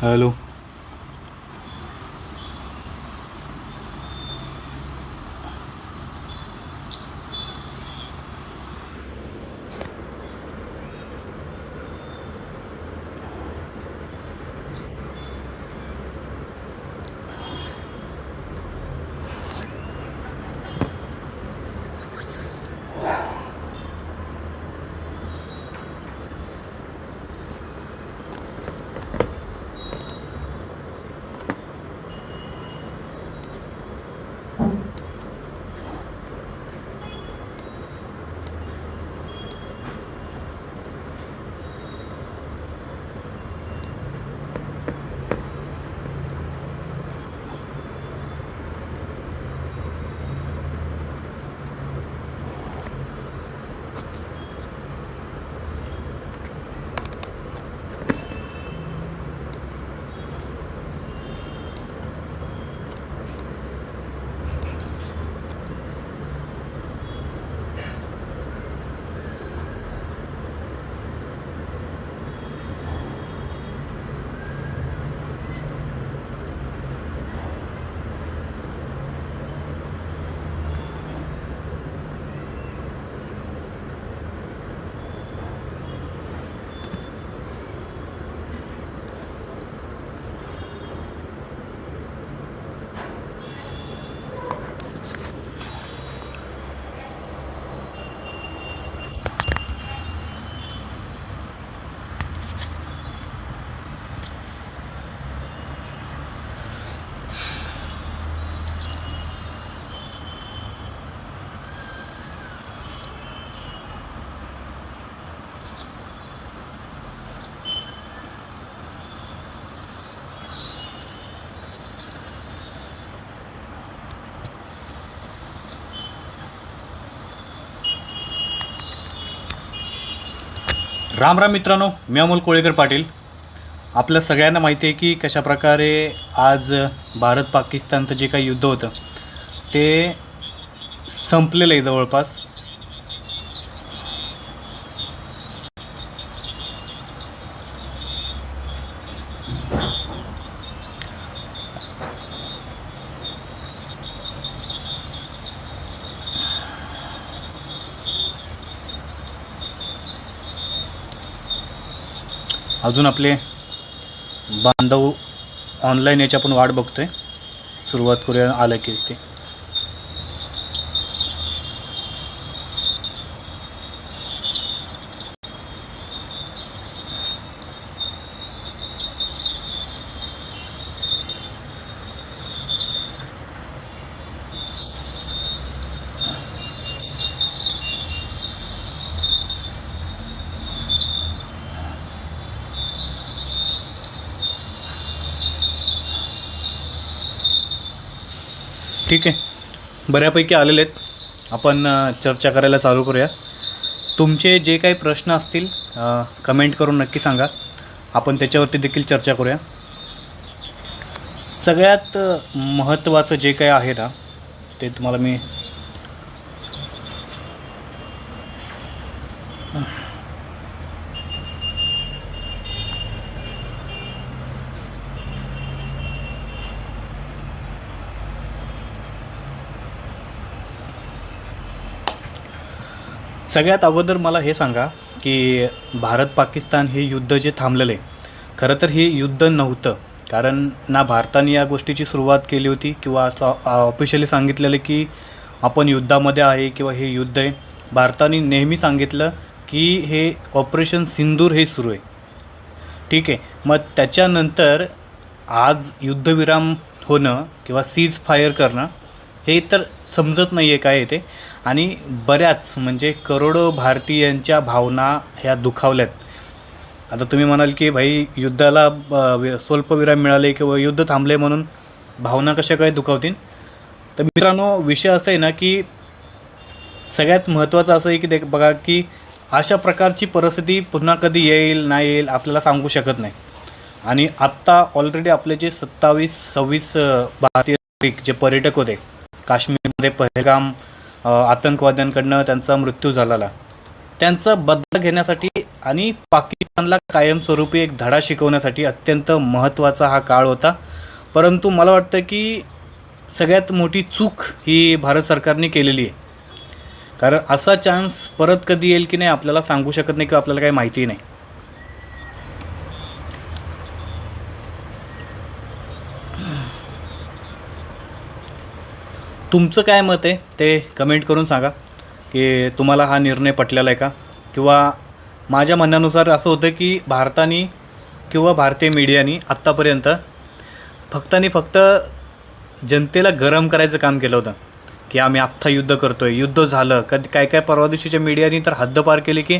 Hello Ram Ram मित्रांनो मी अमोल कोळेकर पाटील. आपल्या सगळ्यांना माहिती आहे की कशाप्रकारे आज भारत पाकिस्तानचं जे काही युद्ध होतं ते संपलेलं आहे जवळपास. अजून आपले बांधव ऑनलाईन याची आपण वाट बघतो आहे सुरुवात करूया आलं की ते. ठीक आहे. बऱ्यापैकी आलेले आहेत. आपण चर्चा करायला चालू करूया. तुमचे जे काही प्रश्न असतील कमेंट करून नक्की सांगा. आपण त्याच्यावरती देखील चर्चा करूया. सगळ्यात महत्त्वाचं जे काही आहे ना ते तुम्हाला मी सगळ्यात अगोदर मला हे सांगा की भारत पाकिस्तान हे युद्ध जे थांबलेलं आहे खरं तर हे युद्ध नव्हतं. कारण ना भारताने या गोष्टीची सुरुवात केली होती किंवा असं ऑफिशियली सांगितलेलं की आपण युद्धामध्ये आहे किंवा हे युद्ध आहे. भारताने नेहमी सांगितलं की हे ऑपरेशन सिंदूर हे सुरू आहे. ठीक आहे. मग त्याच्यानंतर आज युद्धविराम होणं किंवा सीज फायर करणं हे तर समजत नाही आहे काय आहे ते. आणि बऱ्याच म्हणजे करोडो भारतीयांच्या भावना ह्या दुखावल्यात. आता तुम्ही म्हणाल की भाई युद्धाला स्वल्पविराम मिळाले किंवा युद्ध थांबले म्हणून भावना कशा काय दुखावतील? तर मित्रांनो विषय असा आहे ना की सगळ्यात महत्त्वाचं असं आहे की देख बघा की अशा प्रकारची परिस्थिती पुन्हा कधी येईल नाही येईल आपल्याला सांगू शकत नाही. आणि आत्ता ऑलरेडी आपले जे सत्तावीस सव्वीस भारतीय नागरिक जे पर्यटक होते काश्मीर मध्ये पहलगाम आतंकवाद्यांकडनं त्यांचा मृत्यू झालेला. त्यांचा बदला घेण्यासाठी आणि पाकिस्तानला कायमस्वरूपी एक धडा शिकवण्यासाठी अत्यंत महत्त्वाचा हा काळ होता. परंतु मला वाटतं की सगळ्यात मोठी चूक ही भारत सरकारने केलेली आहे. कारण असा चान्स परत कधी येईल की नाही आपल्याला सांगू शकत नाही किंवा आपल्याला काही माहिती नाही. तुमचं काय मत आहे? ते कमेंट करून सांगा. की तुम्हाला हा निर्णय पटलेला आहे का? किंवा माझ्या म्हणण्यानुसार असं होतं की भारताने किंवा भारतीय मीडियानी आत्तापर्यंत फक्त आणि फक्त जनतेला गरम करायचं काम केलं होतं. की आम्ही आत्ता युद्ध करतो आहे युद्ध झालं. कधी काय काय परवा दिवशीच्या मीडियानी तर हद्दपार केली की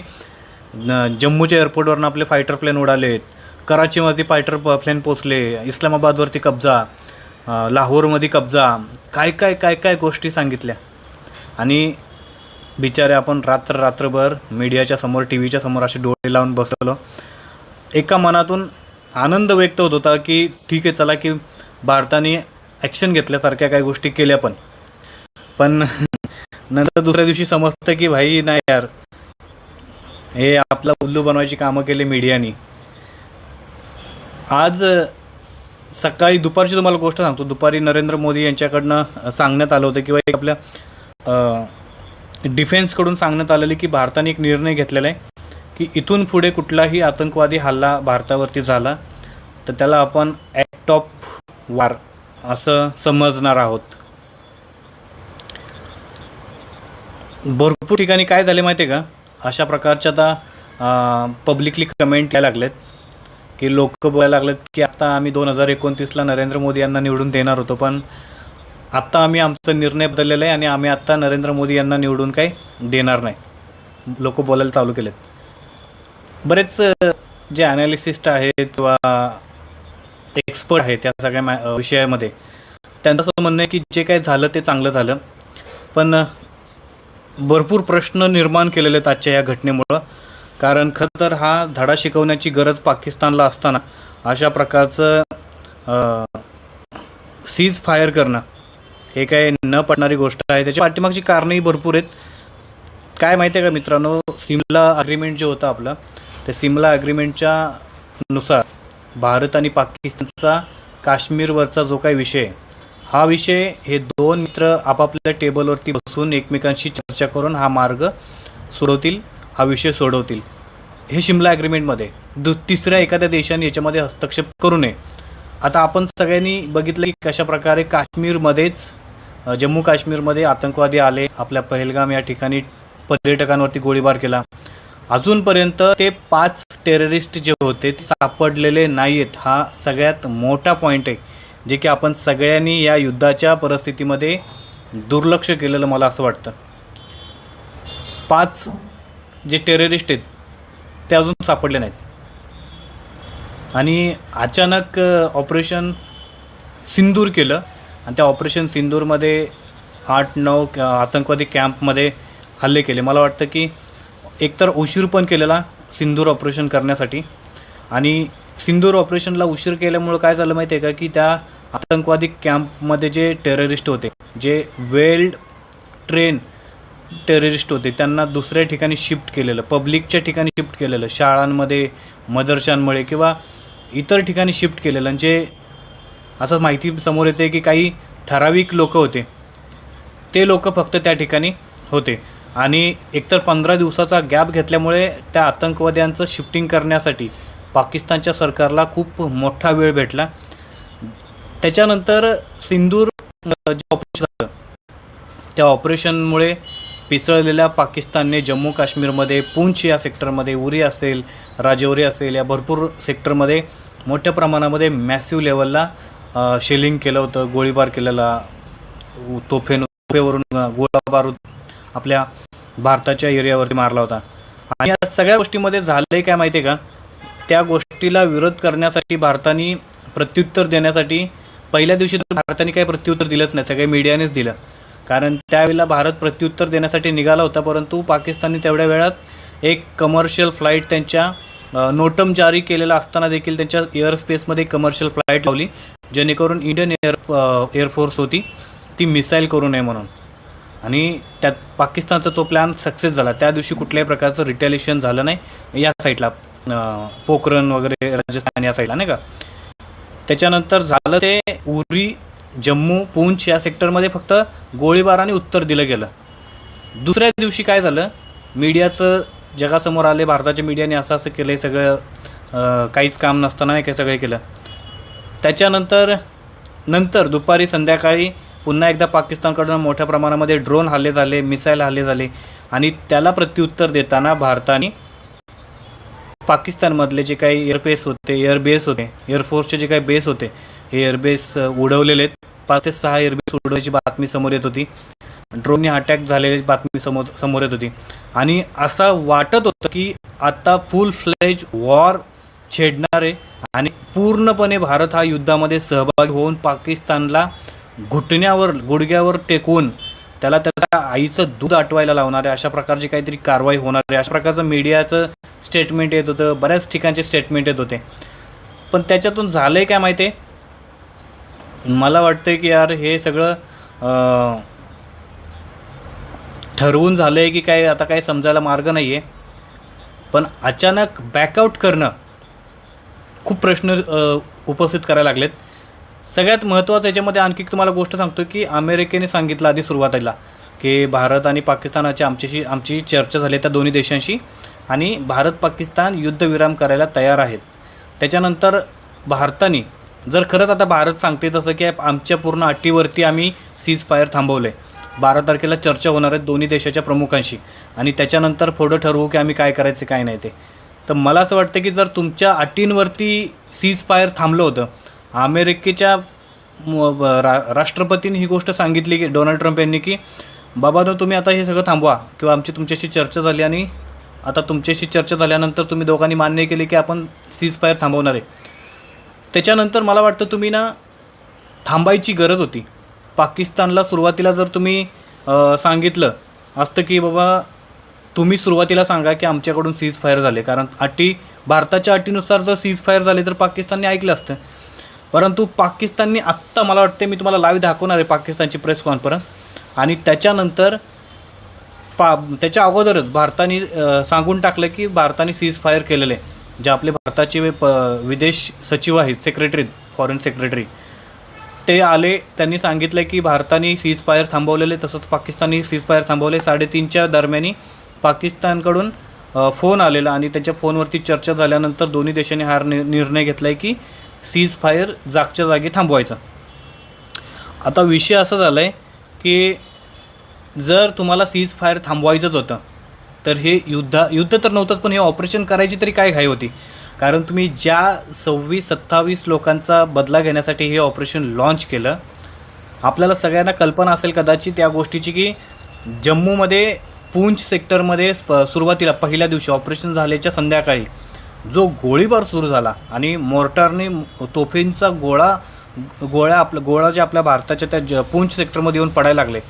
न जम्मूच्या एअरपोर्टवरून आपले फायटर प्लेन उडालेत. कराचीमध्ये फायटर प्लेन पोचले इस्लामाबादवरती कब्जा. लाहोरमध्ये कब्जा काय काय काय काय गोष्टी सांगितल्या? आणि बिचारे आपण रात्र रात्रभर मीडियाच्या समोर टी व्हीच्या समोर असे डोळे लावून बसलो. एका मनातून आनंद व्यक्त होत होता की ठीक आहे चला की भारताने ॲक्शन घेतल्यासारख्या काही गोष्टी केल्या पण. पण नंतर दुसऱ्या दिवशी समजतं की भाई नाही यार. हे आपला उल्लू बनवायची कामं केली मीडियानी. आज सकाळी दुपारची तुम्हाला गोष्ट सांगतो. दुपारी नरेंद्र मोदी यांच्याकडनं सांगण्यात आलं होतं किंवा एक आपल्या डिफेन्सकडून सांगण्यात आलेलं की भारताने एक निर्णय घेतलेला आहे की इथून पुढे कुठलाही आतंकवादी हल्ला भारतावरती झाला तर त्याला आपण ॲक्ट ऑफ वार असं समजणार आहोत. भरपूर ठिकाणी काय झाले माहिती आहे का? अशा प्रकारच्या आता पब्लिकली कमेंट यायला लागलेत. की लोक बोलायला लागलेत की आता आम्ही दोन हजार एकोणतीसला नरेंद्र मोदी यांना निवडून देणार होतो पण आत्ता आम्ही आमचा निर्णय बदललेला आहे आणि आम्ही आत्ता नरेंद्र मोदी यांना निवडून काही देणार नाही. लोक बोलायला चालू केलेत. बरेच जे ॲनालिसिस्ट आहेत किंवा एक्सपर्ट आहेत त्या सगळ्या मॅ विषयामध्ये त्यांचं असं म्हणणं आहे की जे काही झालं ते चांगलं झालं. पण भरपूर प्रश्न निर्माण केलेले आहेत आजच्या या घटनेमुळं. कारण खरं तर हा धडा शिकवण्याची गरज पाकिस्तानला असताना अशा प्रकारचं सीज फायर करणं हे काय न पडणारी गोष्ट आहे. त्याच्या पाठीमागची कारणंही भरपूर आहेत. काय माहिती आहे का मित्रांनो? सिमला अग्रीमेंट जे होतं आपलं त्या सिमला अग्रीमेंटच्या नुसार भारत आणि पाकिस्तानचा काश्मीरवरचा जो काही विषय हा विषय हे दोन मित्र आपापल्या टेबलवरती बसून एकमेकांशी चर्चा करून हा मार्ग सोडवतील हा विषय सोडवतील. हे शिमला ॲग्रीमेंटमध्ये दु तिसऱ्या एखाद्या देशाने याच्यामध्ये हस्तक्षेप करू नये. आता आपण सगळ्यांनी बघितलं की कशाप्रकारे काश्मीरमध्येच जम्मू काश्मीरमध्ये आतंकवादी आले आपल्या पहलगाम या ठिकाणी पर्यटकांवरती गोळीबार केला. अजूनपर्यंत ते पाच टेररिस्ट जे होते ते सापडलेले नाही आहेत हा सगळ्यात मोठा पॉईंट आहे जे की आपण सगळ्यांनी या युद्धाच्या परिस्थितीमध्ये दुर्लक्ष केलेलं मला असं वाटतं. पाच जे टेररिस्ट आहेत ते अजून सापडले नाहीत. आणि अचानक ऑपरेशन सिंदूर केलं आणि त्या ऑपरेशन सिंदूरमध्ये आठ नऊ आतंकवादी कॅम्पमध्ये हल्ले केले. मला वाटतं की एकतर उशीर पण केलेला सिंदूर ऑपरेशन करण्यासाठी. आणि सिंदूर ऑपरेशनला उशीर केल्यामुळं काय झालं माहिती आहे का? की त्या आतंकवादी कॅम्पमध्ये जे टेररिस्ट होते जे वेल्ड ट्रेन टेररिस्ट होते. त्यांना दुसऱ्या ठिकाणी शिफ्ट केलेलं पब्लिकच्या ठिकाणी शिफ्ट केलेलं शाळांमध्ये मदरशांमुळे किंवा इतर ठिकाणी शिफ्ट केलेलं. जे असं माहिती समोर येते की काही ठराविक लोक होते. ते लोक फक्त त्या ठिकाणी होते. आणि एकतर पंधरा दिवसाचा गॅप घेतल्यामुळे त्या आतंकवाद्यांचं शिफ्टिंग करण्यासाठी पाकिस्तानच्या सरकारला खूप मोठा वेळ भेटला. त्याच्यानंतर सिंदूर जे ऑपरेशन झालं त्या ऑपरेशनमुळे पिसळलेल्या पाकिस्तानने जम्मू काश्मीरमध्ये पूंछ या सेक्टरमध्ये उरी असेल राजौरी असेल या भरपूर सेक्टरमध्ये मोठ्या प्रमाणामध्ये मॅसिव्ह लेवलला शेलिंग केलं होतं गोळीबार केलेला तोफेन तोफेवरून गोळाबार गोळा बारूद आपल्या भारताच्या एरियावरती मारला होता. आणि या सगळ्या गोष्टीमध्ये झालं काय माहिती आहे का? त्या गोष्टीला विरोध करण्यासाठी भारताने प्रत्युत्तर देण्यासाठी पहिल्या दिवशी तर भारताने काही प्रत्युत्तर दिलंच नाही सगळ्या मीडियानेच दिलं. कारण त्यावेळेला भारत प्रत्युत्तर देण्यासाठी निघाला होता परंतु पाकिस्तानने तेवढ्या वेळात एक कमर्शियल फ्लाईट त्यांच्या नोटम जारी केलेला असताना देखील त्यांच्या एअरस्पेसमध्ये कमर्शियल फ्लाईट लावली जेणेकरून इंडियन एअर एअरफोर्स होती ती मिसाईल करू नये म्हणून. आणि त्यात पाकिस्तानचा तो प्लॅन सक्सेस झाला. त्या दिवशी कुठल्याही प्रकारचं रिटॅलिएशन झालं नाही या साईडला पोखरण वगैरे राजस्थान या साईडला नाही का? त्याच्यानंतर झालं ते उरी जम्मू पूंछ या सेक्टरमध्ये फक्त गोळीबाराने उत्तर दिलं गेलं. दुसऱ्या दिवशी काय झालं? मीडियाचं जगासमोर आले भारताच्या मीडियाने असं असं केलं आहे सगळं काहीच काम नसताना हे सगळं केलं. त्याच्यानंतर नंतर दुपारी संध्याकाळी पुन्हा एकदा पाकिस्तानकडून मोठ्या प्रमाणामध्ये ड्रोन हल्ले झाले मिसाईल हल्ले झाले आणि त्याला प्रत्युत्तर देताना भारताने पाकिस्तानमधले जे काही एअरबेस होते एअरबेस होते एअरफोर्सचे जे काही बेस होते हे एअरबेस उडवलेले आहेत. पाच ते सहा एअरबेस उडवायची बातमी समोर येत होती. ड्रोनने अटॅक झालेली बातमी समोर समोर येत होती. आणि असं वाटत होतं की आता फुल फ्लेज वॉर छेडणार आहे आणि पूर्णपणे भारत हा युद्धामध्ये सहभागी होऊन पाकिस्तानला घुटण्यावर गुडघ्यावर टेकून त्याला त्याच्या आईचं दूध आटवायला लावणार आहे. अशा प्रकारची काहीतरी कारवाई होणार आहे. अशा प्रकारचं मीडियाचं स्टेटमेंट येत होतं. बऱ्याच ठिकाणचे स्टेटमेंट येत होते. पण त्याच्यातून झालं आहे काय माहिती आहे मला वाटतं की यार हे सगळं ठरवून झालं आहे की काय आता काय समजायला मार्ग नाही आहे पण अचानक बॅकआउट करणं खूप प्रश्न उपस्थित करायला लागलेत. सगळ्यात महत्त्वाचं याच्यामध्ये आणखी एक तुम्हाला गोष्ट सांगतो की अमेरिकेने सांगितलं आधी सुरुवातीला की भारत आणि पाकिस्तानाची आमच्याशी आमची चर्चा झाली त्या दोन्ही देशांशी आणि भारत पाकिस्तान युद्धविराम करायला तयार आहेत. त्याच्यानंतर भारताने जर खरंच आता भारत सांगते तसं की आमच्या पूर्ण अटीवरती आम्ही सीज फायर थांबवलं आहे बारा तारखेला चर्चा होणार आहेत दोन्ही देशाच्या प्रमुखांशी. आणि त्याच्यानंतर पुढं ठरवू की आम्ही काय करायचं काय नाही ते. तर मला असं वाटतं की जर तुमच्या अटींवरती सीज फायर थांबलं होतं अमेरिकेच्या रा राष्ट्रपतींनी ही गोष्ट सांगितली की डोनाल्ड ट्रम्प यांनी की बाबा no, तुम्ही आता हे सगळं थांबवा किंवा आमची तुमच्याशी चर्चा झाली आणि आता तुमच्याशी चर्चा झाल्यानंतर तुम्ही दोघांनी मान्य केले की आपण सीज फायर थांबवणार आहे. त्याच्यानंतर मला वाटतं तुम्ही ना थांबायची गरज होती. पाकिस्तानला सुरुवातीला जर तुम्ही सांगितलं असतं की बाबा तुम्ही सुरुवातीला सांगा की आमच्याकडून सीज फायर झाले. कारण अटी भारताच्या अटीनुसार जर सीज फायर झाले तर पाकिस्तानने ऐकलं असतं. परंतु पाकिस्तानने आत्ता मला वाटते मी तुम्हाला लाईव्ह दाखवणार आहे पाकिस्तानची प्रेस कॉन्फरन्स आणि त्याच्यानंतर पा त्याच्या अगोदरच भारताने सांगून टाकलं की भारताने सीज फायर केलेलं आहे. जे आपले भारताचे प विदेश सचिव आहेत सेक्रेटरी फॉरेन सेक्रेटरी ते आले त्यांनी सांगितलं की भारताने सीज फायर थांबवलेले तसंच पाकिस्तानी सीज फायर थांबवले. साडेतीनच्या दरम्यानी पाकिस्तानकडून फोन आलेला आणि त्याच्या फोनवरती चर्चा झाल्यानंतर दोन्ही देशांनी हा नि- निर्णय घेतला आहे की सीज फायर जागच्या जागी थांबवायचा. आता विषय असा झाला आहे की जर तुम्हाला सीज फायर थांबवायचंच होतं तर हे युद्ध युद्ध तर नव्हतंच पण हे ऑपरेशन करायची तरी काय घाई होती. कारण तुम्ही ज्या सव्वीस सत्तावीस लोकांचा बदला घेण्यासाठी हे ऑपरेशन लॉन्च केलं आपल्याला सगळ्यांना कल्पना असेल कदाचित त्या गोष्टीची की जम्मूमध्ये पूंछ सेक्टरमध्ये सुरुवातीला पहिल्या दिवशी ऑपरेशन झाल्याच्या संध्याकाळी जो गोळीबार सुरू झाला आणि मोर्टारने तोफेंचा गोळा गोळ्या आपल्या गोळा जे आपल्या भारताच्या त्या ज पूंछ सेक्टरमध्ये येऊन पडायला लागले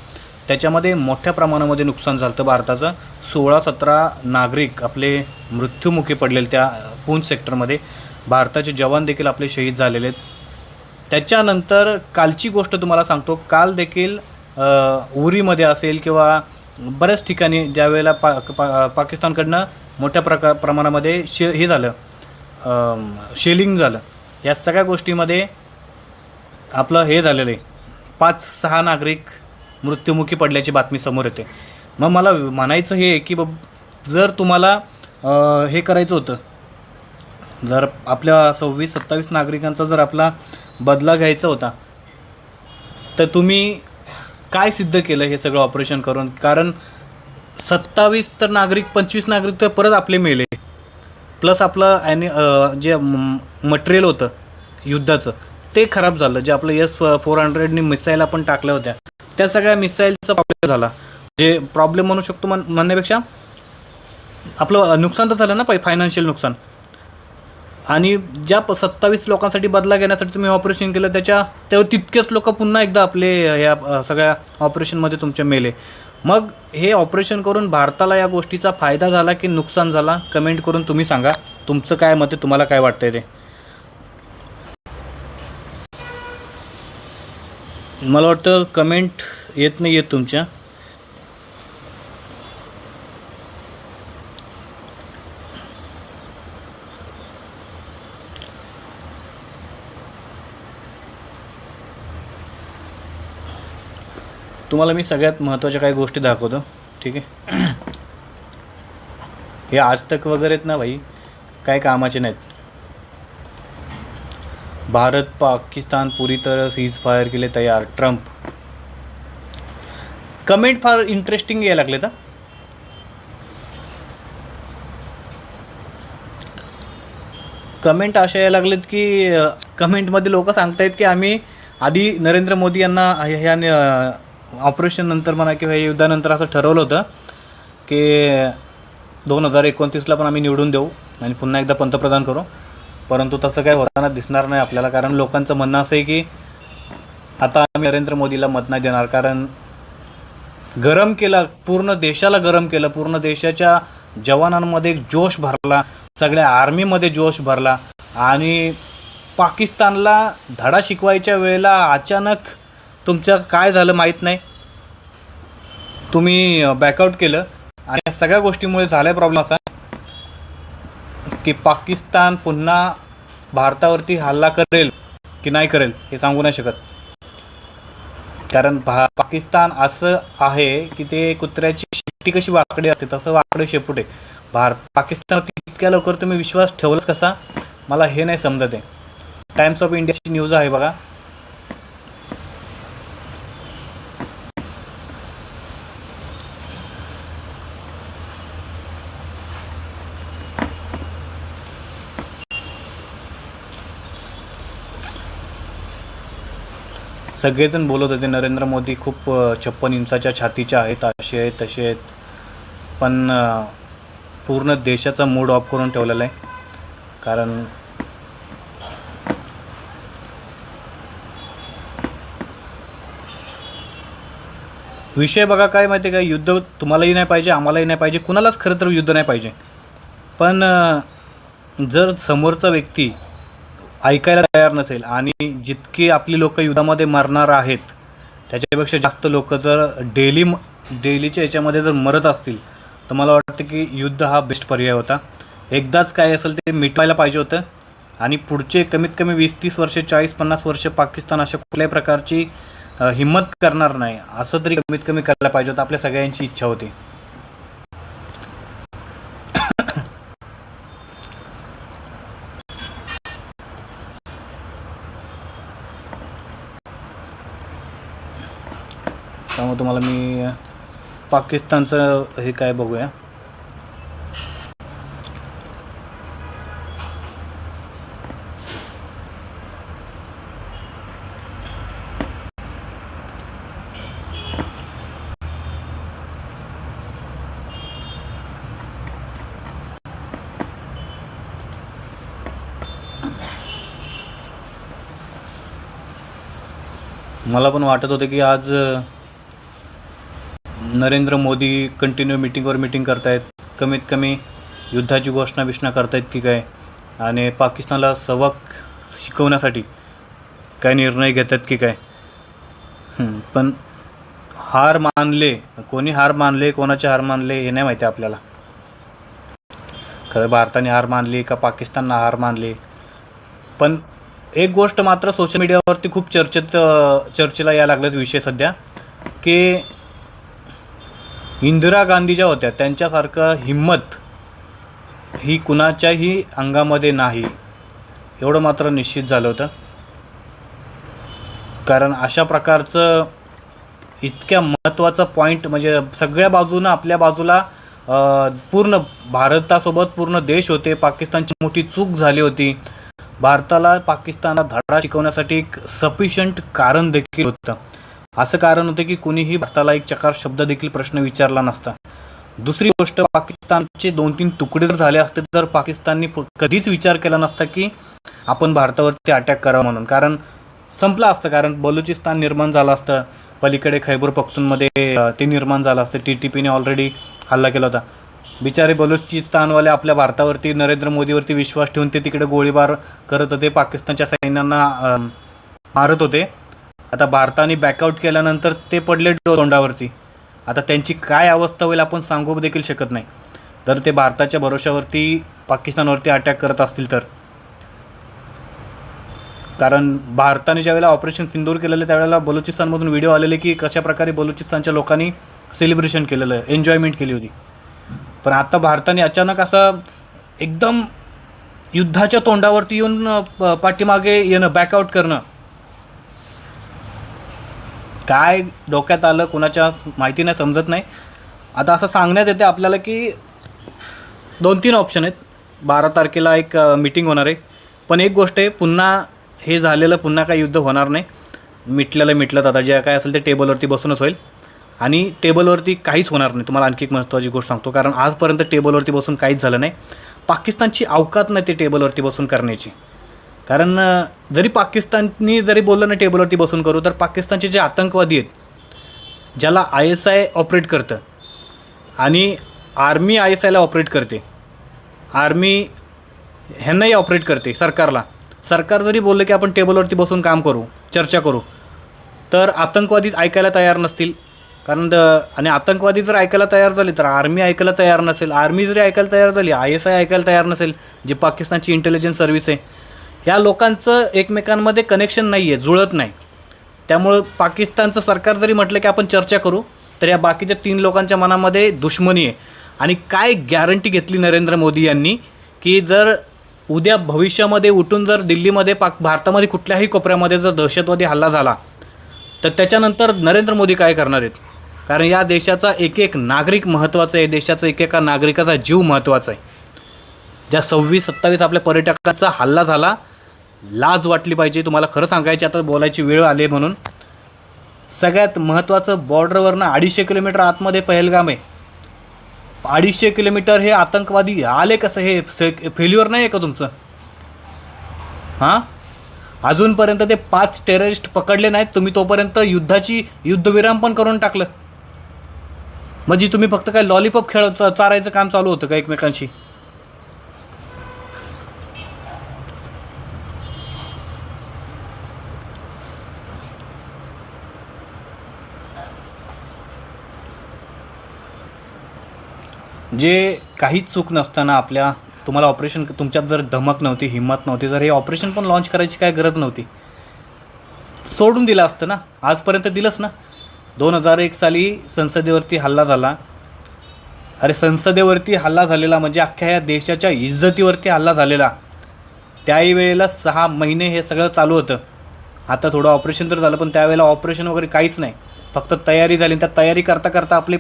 त्याच्यामध्ये मोठ्या प्रमाणामध्ये नुकसान झालं होतं भारताचं. सोळा सतरा नागरिक आपले मृत्युमुखी पडलेले त्या पूंछ सेक्टरमध्ये भारताचे जवान देखील आपले शहीद झालेले आहेत. त्याच्यानंतर कालची गोष्ट तुम्हाला सांगतो. काल देखील उरीमध्ये असेल किंवा बऱ्याच ठिकाणी ज्यावेळेला पा पा पाकिस्तानकडनं मोठ्या प्रका प्रमाणामध्ये शे हे झालं शेलिंग झालं. या सगळ्या गोष्टीमध्ये आपलं हे झालेलं आहे. पाच सहा नागरिक मृत्युमुखी पडल्याची बातमी समोर येते. मग मला म्हणायचं हे आहे की बाब जर तुम्हाला हे करायचं होतं जर आपल्या सव्वीस सत्तावीस नागरिकांचा जर आपला बदला घ्यायचा होता तर तुम्ही काय सिद्ध केलं हे सगळं ऑपरेशन करून? कारण सत्तावीस तर नागरिक पंचवीस नागरिक तर परत आपले मेले. प्लस आपलं ॲनि जे मटेरियल होतं युद्धाचं ते खराब झालं. जे आपलं एस फोर हंड्रेडनी मिसाईल आपण टाकल्या होत्या. त्या सगळ्या मिसाईलचा प्रॉब्लेम झाला. जे प्रॉब्लेम म्हणू शकतो म्हण म्हणण्यापेक्षा आपलं नुकसान तर झालं ना पाहिजे फायनान्शियल नुकसान. आणि ज्या प सत्तावीस लोकांसाठी बदला घेण्यासाठी तुम्ही ऑपरेशन केलं त्याच्या तेव्हा तितकेच लोक पुन्हा एकदा आपले या सगळ्या ऑपरेशनमध्ये तुमचे मेले. मग हे ऑपरेशन करून भारताला या गोष्टीचा फायदा झाला की नुकसान झाला? कमेंट करून तुम्ही सांगा. तुमचं काय मते तुम्हाला काय वाटतंय ते? मला वाटतं कमेंट येत नाही आहेत तुमच्या. तुम्हाला मी सगळ्यात महत्त्वाच्या काही गोष्टी दाखवतो. ठीक आहे? हे आज तक वगैरे आहेत ना भाई? काय कामाचे नाहीत. भारत पाकिस्तान पुरी तरह सीज फायर के लिए तयार। ट्रम्प कमेंट फार इंटरेस्टिंग यायला लागले तर कमेंट अशा यायला लागलेत की कमेंटमध्ये लोक सांगतायत की आम्ही आधी नरेंद्र मोदी यांना ह्या ऑपरेशन नंतर म्हणा किंवा युद्धानंतर असं ठरवलं होतं की दोन हजार एकोणतीसला पण आम्ही निवडून देऊ आणि पुन्हा एकदा पंतप्रधान करू. परंतु तसं काय होताना दिसणार नाही आपल्याला कारण लोकांचं म्हणणं असं आहे की आता आम्ही नरेंद्र मोदीला मत नाही देणार कारण गरम केलं पूर्ण देशाला गरम केलं पूर्ण देशाच्या जवानांमध्ये एक जोश भरला सगळ्या आर्मीमध्ये जोश भरला आणि पाकिस्तानला धडा शिकवायच्या वेळेला अचानक तुमचं काय झालं माहीत नाही. तुम्ही बॅकआउट केलं आणि या सगळ्या गोष्टीमुळे झालाय प्रॉब्लेम असा. की पाकिस्तान पुन्हा भारतावरती हल्ला करेल की नाही करेल हे सांगू नाही शकत. कारण भा पाकिस्तान असं आहे की ते कुत्र्याची शेपटी कशी वाकडी असते तसं वाकडे शेपूट आहे. भारत पाकिस्तानात इतक्या लवकर तुम्ही विश्वास ठेवलाच कसा? मला हे नाही समजत आहे. टाइम्स ऑफ इंडियाची न्यूज आहे बघा. सगळेजण बोलत होते नरेंद्र मोदी खूप छप्पन इंचाच्या छातीच्या आहेत असे आहेत तसे आहेत. पण पूर्ण देशाचा मूड ऑफ करून ठेवलेला आहे. कारण विषय बघा काय माहिती आहे का? युद्ध तुम्हालाही नाही पाहिजे आम्हालाही नाही पाहिजे कुणालाच खरं तर युद्ध नाही पाहिजे. पण जर समोरचा व्यक्ती ऐकायला तयार नसेल आणि जितकी आपली लोक युद्धामध्ये मरणार आहेत त्याच्यापेक्षा जास्त लोक जर डेली डेलीच्या याच्यामध्ये जर मरत असतील तर मला वाटतं की युद्ध हा बेस्ट पर्याय होता. एकदाच काय असेल ते मिटवायला पाहिजे होतं. आणि पुढचे कमीत कमी वीस तीस वर्ष चाळीस पन्नास वर्ष पाकिस्तान अशा कुठल्याही प्रकारची हिंमत करणार नाही असं तरी कमीत कमी करायला पाहिजे होतं. आपल्या सगळ्यांची इच्छा होती. तुम्हाला मी पाकिस्तानचं हे काय बघूया. मला पण वाटत होतं की आज नरेंद्र मोदी कंटिन्यू मिटिंगवर मिटिंग करतायत. कमीत कमी युद्धाची घोषणा बिषणा करतायत की काय? आणि पाकिस्तानला सबक शिकवण्यासाठी काय निर्णय घेतात की काय? पण हार मानले कोणी हार मानले कोणाचे हार मानले हे नाही माहिती आपल्याला. खरं भारताने हार मानली का पाकिस्ताननं हार मानली? पण एक गोष्ट मात्र सोशल मीडियावरती खूप चर्चेत चर्चेला या लागल्यात विषय सध्या की इंदिरा गांधी ज्या होत्या त्यांच्यासारखं हिंमत ही कुणाच्याही अंगामध्ये नाही. एवढं मात्र निश्चित झालं होतं. कारण अशा प्रकारचं इतक्या महत्त्वाचं पॉईंट म्हणजे सगळ्या बाजूनं आपल्या बाजूला पूर्ण भारतासोबत पूर्ण देश होते. पाकिस्तानची मोठी चूक झाली होती. भारताला पाकिस्तानला धडा शिकवण्यासाठी एक सफिशियंट कारण देखील होतं. असं कारण होतं की कुणीही भारताला एक चकार शब्द देखील प्रश्न विचारला नसता. दुसरी गोष्ट पाकिस्तानचे दोन तीन तुकडे जर झाले असते तर पाकिस्तानने कधीच विचार केला नसता की आपण भारतावरती अटॅक करावं म्हणून. कारण संपलं असतं कारण बलुचिस्तान निर्माण झालं असतं. पलीकडे खैबर पख्तूनमध्ये ते निर्माण झालं असतं. टी टी पीने ऑलरेडी हल्ला केला होता. बिचारे बलुचिस्तानवाले आपल्या भारतावरती नरेंद्र मोदीवरती विश्वास ठेवून ते तिकडे गोळीबार करत होते. पाकिस्तानच्या सैन्यांना मारत होते. आता भारताने बॅकआउट केल्यानंतर ते पडले तोंडावरती. आता त्यांची काय अवस्था होईल आपण सांगू देखील शकत नाही. जर ते भारताच्या भरोशावरती पाकिस्तानवरती अटॅक करत असतील तर. कारण भारताने ज्यावेळेला ऑपरेशन सिंदूर केलेलं त्यावेळेला बलुचिस्तानमधून व्हिडिओ आलेले की कशा प्रकारे बलुचिस्तानच्या लोकांनी सेलिब्रेशन केलेलं आहे एन्जॉयमेंट केली होती. पण आता भारताने अचानक असं एकदम युद्धाच्या तोंडावरती येऊन प- पाठीमागे येणं बॅकआउट करणं काय डोक्यात आलं कोणाच्या माहिती नाही समजत नाही. आता असं सांगण्यात येते आपल्याला की दोन तीन ऑप्शन आहेत. बारा तारखेला एक मीटिंग होणार आहे. पण एक गोष्ट आहे पुन्हा हे झालेलं पुन्हा काही युद्ध होणार नाही. मिटलेलं मिटलं आता जे काय असेल ते टेबलवरती बसूनच होईल. आणि टेबलवरती काहीच होणार नाही. तुम्हाला आणखी एक महत्त्वाची गोष्ट सांगतो. कारण आजपर्यंत टेबलवरती बसून काहीच झालं नाही. पाकिस्तानची अवकात नाही ते टेबलवरती बसून करण्याची. कारण जरी पाकिस्ताननी जरी बोललं ना टेबलवरती बसून करू तर पाकिस्तानचे जे आतंकवादी आहेत ज्याला आय एस आय ऑपरेट करतं आणि आर्मी आय एस आयला ऑपरेट करते आर्मी ह्यांनाही ऑपरेट करते सरकारला. सरकार जरी बोललं की आपण टेबलवरती बसून काम करू चर्चा करू तर आतंकवादी ऐकायला तयार नसतील. कारण द- आणि आतंकवादी जर ऐकायला तयार झाले तर आर्मी ऐकायला तयार नसेल. आर्मी जरी ऐकायला तयार झाली आय एस आय ऐकायला तयार नसेल जे पाकिस्तानची इंटेलिजन्स सर्व्हिस आहे ह्या लोकांचं एकमेकांमध्ये कनेक्शन नाही आहे जुळत नाही. त्यामुळं पाकिस्तानचं सरकार जरी म्हटलं की आपण चर्चा करू तर या बाकीच्या तीन लोकांच्या मनामध्ये दुश्मनी आहे. आणि काय गॅरंटी घेतली नरेंद्र मोदी यांनी की जर उद्या भविष्यामध्ये उठून जर दिल्लीमध्ये पाक भारतामध्ये कुठल्याही कोपऱ्यामध्ये जर दहशतवादी हल्ला झाला तर त्याच्यानंतर नरेंद्र मोदी काय करणार आहेत? कारण या देशाचा एक एक नागरिक महत्त्वाचा आहे देशाचा एकेका नागरिकाचा जीव महत्त्वाचा आहे. ज्या सव्वीस सत्तावीस आपल्या पर्यटकांचा हल्ला झाला लाज वाटली पाहिजे. तुम्हाला खरं सांगायची आता बोलायची वेळ आली आहे म्हणून. सगळ्यात महत्त्वाचं बॉर्डरवरनं अडीचशे किलोमीटर आतमध्ये पहलगाम आहे. अडीचशे किलोमीटर हे आतंकवादी आले कसं? हे फेल्युअर नाही आहे का तुमचं? हां? अजूनपर्यंत ते पाच टेररिस्ट पकडले नाहीत. तुम्ही तोपर्यंत युद्धाची युद्धविराम पण करून टाकलं. म्हणजे तुम्ही फक्त काय लॉलीपॉप खेळ च- चारायचं काम चालू होतं का एकमेकांशी? जे काहीच चूक नसताना आपल्या तुम्हाला ऑपरेशन तुमच्यात जर धमक नव्हती हिंमत नव्हती तर हे ऑपरेशन पण लॉन्च करायची काय गरज नव्हती. सोडून दिलं असतं ना? आजपर्यंत दिलंच ना? दोन हजार एक साली संसदेवरती हल्ला झाला. अरे संसदेवरती हल्ला झालेला म्हणजे अख्ख्या या देशाच्या इज्जतीवरती हल्ला झालेला. त्याही वेळेला सहा महिने हे सगळं चालू होतं. आता थोडं ऑपरेशन तर झालं पण त्यावेळेला ऑपरेशन वगैरे काहीच नाही. फक्त तयारी झाली आणि त्या तयारी करता करता आपले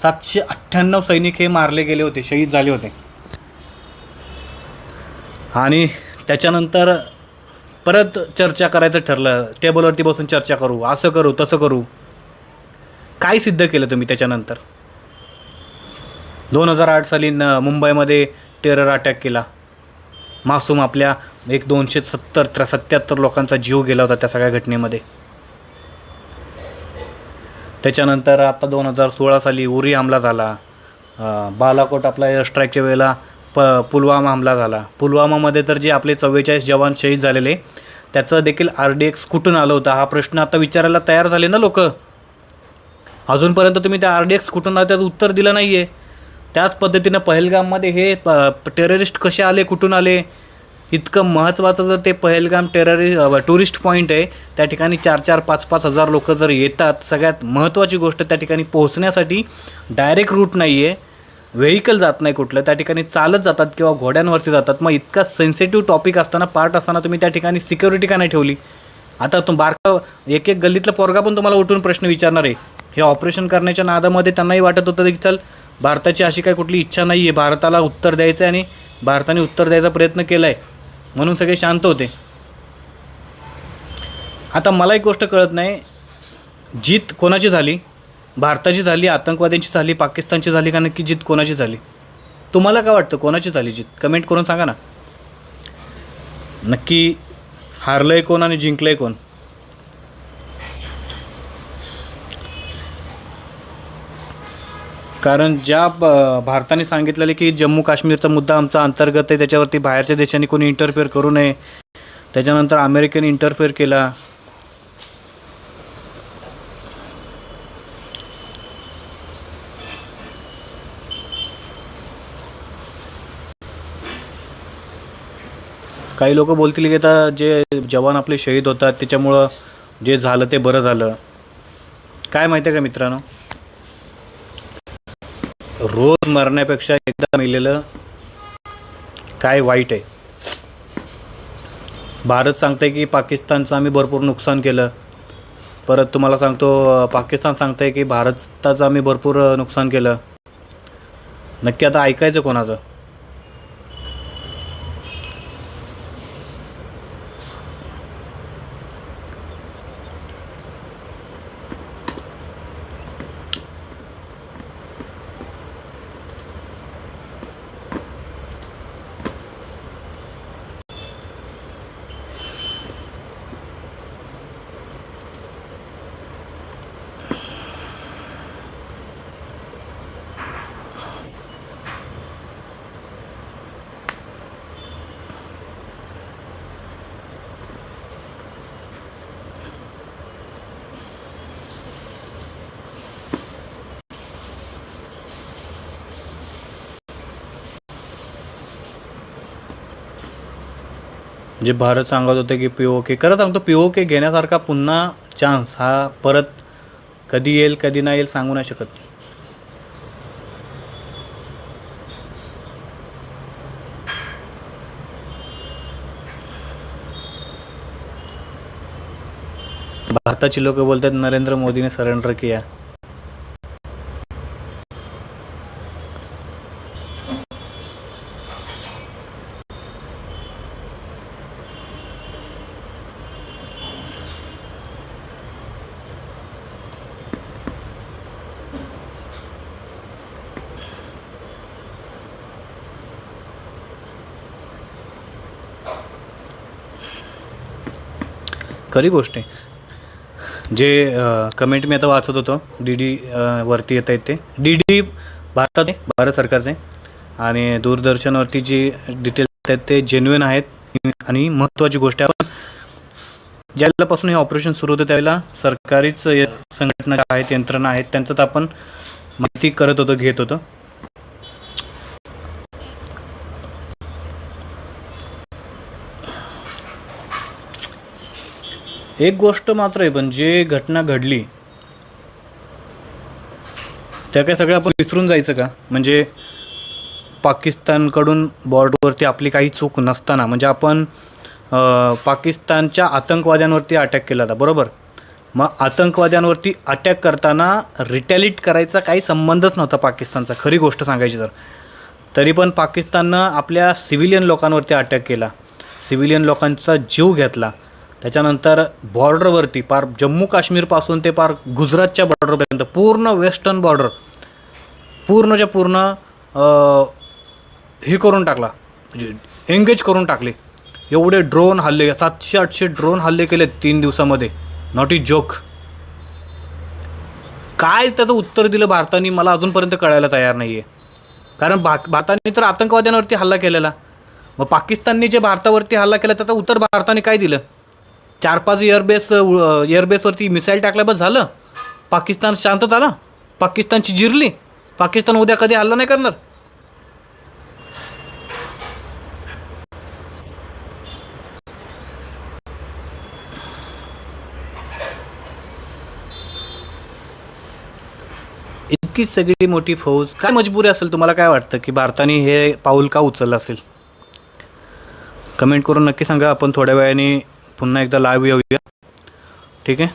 सातशे अठ्ठ्याण्णव सैनिक हे मारले गेले होते शहीद झाले होते. आणि त्याच्यानंतर परत चर्चा करायचं ठरलं टेबलवरती बसून चर्चा करू असं करू तसं करू. काय सिद्ध केलं तुम्ही त्याच्यानंतर? दोन हजार आठ साली न मुंबईमध्ये टेरर अटॅक केला. मासूम आपल्या एक दोनशे सत्तर त्र्या सत्याहत्तर लोकांचा जीव गेला होता त्या सगळ्या घटनेमध्ये. त्याच्यानंतर आता दोन हजार सोळा साली उरी हमला झाला. बालाकोट आपला एअरस्ट्राईकच्या वेळेला प पुलवामा हमला झाला. पुलवामामध्ये तर जे आपले चव्वेचाळीस जवान शहीद झालेले त्याचं देखील आर डी एक्स कुठून आलं होतं? हा प्रश्न आता विचारायला तयार झाले ना लोक? अजूनपर्यंत तुम्ही त्या आर डी एक्स कुठून आलं? त्याचं उत्तर दिलं नाही आहे त्याच पद्धतीनं पहलगाममध्ये हे प टेररिस्ट कसे आले? कुठून आले? इतकं महत्त्वाचं जर ते पहलगाम टेररि टुरिस्ट पॉईंट आहे त्या ठिकाणी चार चार पाच पाच हजार लोक जर येतात सगळ्यात महत्त्वाची गोष्ट त्या ठिकाणी पोहोचण्यासाठी डायरेक्ट रूट नाही आहे व्हेकल जात नाही कुठलं त्या ठिकाणी चालत जातात किंवा घोड्यांवरती जातात. मग इतका सेन्सिटिव्ह टॉपिक असताना पार्ट असताना तुम्ही त्या ठिकाणी सिक्युरिटी का नाही ठेवली? आता तुम बारका एक एक गल्लीतला पोरगा पण तुम्हाला उठून प्रश्न विचारणार आहे. हे ऑपरेशन करण्याच्या नादामध्ये त्यांनाही वाटत होतं की चल भारताची अशी काही कुठली इच्छा नाही आहे भारताला उत्तर द्यायचं आहे आणि भारताने उत्तर द्यायचा प्रयत्न केला आहे म्हणून सगळे शांत होते. आता मला एक गोष्ट कळत नाही. जीत कोणाची झाली? भारताची झाली आतंकवाद्यांची झाली पाकिस्तानची झाली का नक्की जीत कोणाची झाली? तुम्हाला काय वाटतं कोणाची झाली जीत? कमेंट करून सांगा ना. नक्की हारलं आहे कोण आणि जिंकलं आहे कोण? कारण ज्या ब- भारताने सांगितलेले की जम्मू काश्मीरचा मुद्दा आमचा अंतर्गत आहे त्याच्यावरती बाहेरच्या देशांनी कोणी इंटरफेअर करू नये. त्याच्यानंतर अमेरिकेने इंटरफेअर केला. काही लोक बोलतील की आता जे जवान आपले शहीद होतात त्याच्यामुळं जे झालं ते बरं झालं. काय माहिती आहे का मित्रांनो? रोज मरण्यापेक्षा एकदा मेलेलं काय वाईट आहे? भारत सांगतंय की पाकिस्तानचं आम्ही भरपूर नुकसान केलं. परत तुम्हाला सांगतो पाकिस्तान सांगतंय की भारताचं आम्ही भरपूर नुकसान केलं. नक्की आता ऐकायचं कोणाचं? जे भारत सांगत होते की पी ओ के खरं सांगतो पी ओ के घेण्यासारखा पुन्हा चान्स हा परत कधी येईल कधी नाही येईल सांगू नाही शकत. भारताची लोक बोलतात नरेंद्र मोदीने सरेंडर किया खरी गोष्ट आहे. जे कमेंट मी आता वाचत होतो डी डी वरती येत आहेत ते. डी डी भारताचे भारत सरकारचे आणि दूरदर्शनवरती जी डिटेल्स आहेत ते जेन्युइन आहेत. आणि महत्त्वाची गोष्ट आहे आपण ज्यावेळेलापासून हे ऑपरेशन सुरू होतं त्यावेळेला सरकारीच संघटना आहेत यंत्रणा आहेत त्यांचं तर आपण माहिती करत होतो घेत होतो. एक गोष्ट मात्र आहे पण जे घटना घडली त्या काय सगळं आपण विसरून जायचं का? म्हणजे पाकिस्तानकडून बॉर्डरवरती आपली काही चूक नसताना म्हणजे आपण पाकिस्तानच्या आतंकवाद्यांवरती अटॅक केला होता बरोबर? मग आतंकवाद्यांवरती अटॅक करताना रिटॅलिट करायचा काही संबंधच नव्हता पाकिस्तानचा खरी गोष्ट सांगायची तर. तरी पण पाकिस्ताननं आपल्या सिव्हिलियन लोकांवरती अटॅक केला सिव्हिलियन लोकांचा जीव घेतला. त्याच्यानंतर बॉर्डरवरती पार जम्मू काश्मीरपासून ते पार गुजरातच्या बॉर्डरपर्यंत पूर्ण वेस्टर्न बॉर्डर पूर्णच्या पूर्ण हे करून टाकला. म्हणजे एंगेज करून टाकले. एवढे ड्रोन हल्ले सातशे आठशे ड्रोन हल्ले केले तीन दिवसामध्ये. नॉट इज जोक काय त्याचं उत्तर दिलं भारताने मला अजूनपर्यंत कळायला तयार नाही आहे कारण भा भारताने तर आतंकवाद्यांवरती हल्ला केलेला. मग पाकिस्तानने जे भारतावरती हल्ला केला त्याचं उत्तर भारताने काय दिलं? चार पाच एअरबेस एअरबेसवरती मिसाईल टाकल्या बस झालं. पाकिस्तान शांत झाला. पाकिस्तानची जिरली. पाकिस्तान उद्या कधी हल्ला नाही करणार. इतकी सगळी मोठी फौज. काय मजबुरी असेल तुम्हाला काय वाटतं की भारताने हे पाऊल का उचललं असेल? कमेंट करून नक्की सांगा. आपण थोड्या वेळाने पुन्हा एकदा लाईव्ह येऊया. ठीक आहे?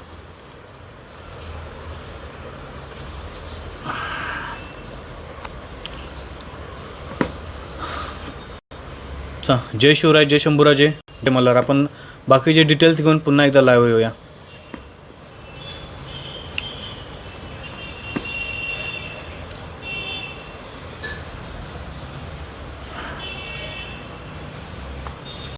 चा जय शिवराय जय शंभूराजे जय मल्हार. आपण बाकीचे डिटेल्स घेऊन पुन्हा एकदा लाईव्ह येऊया.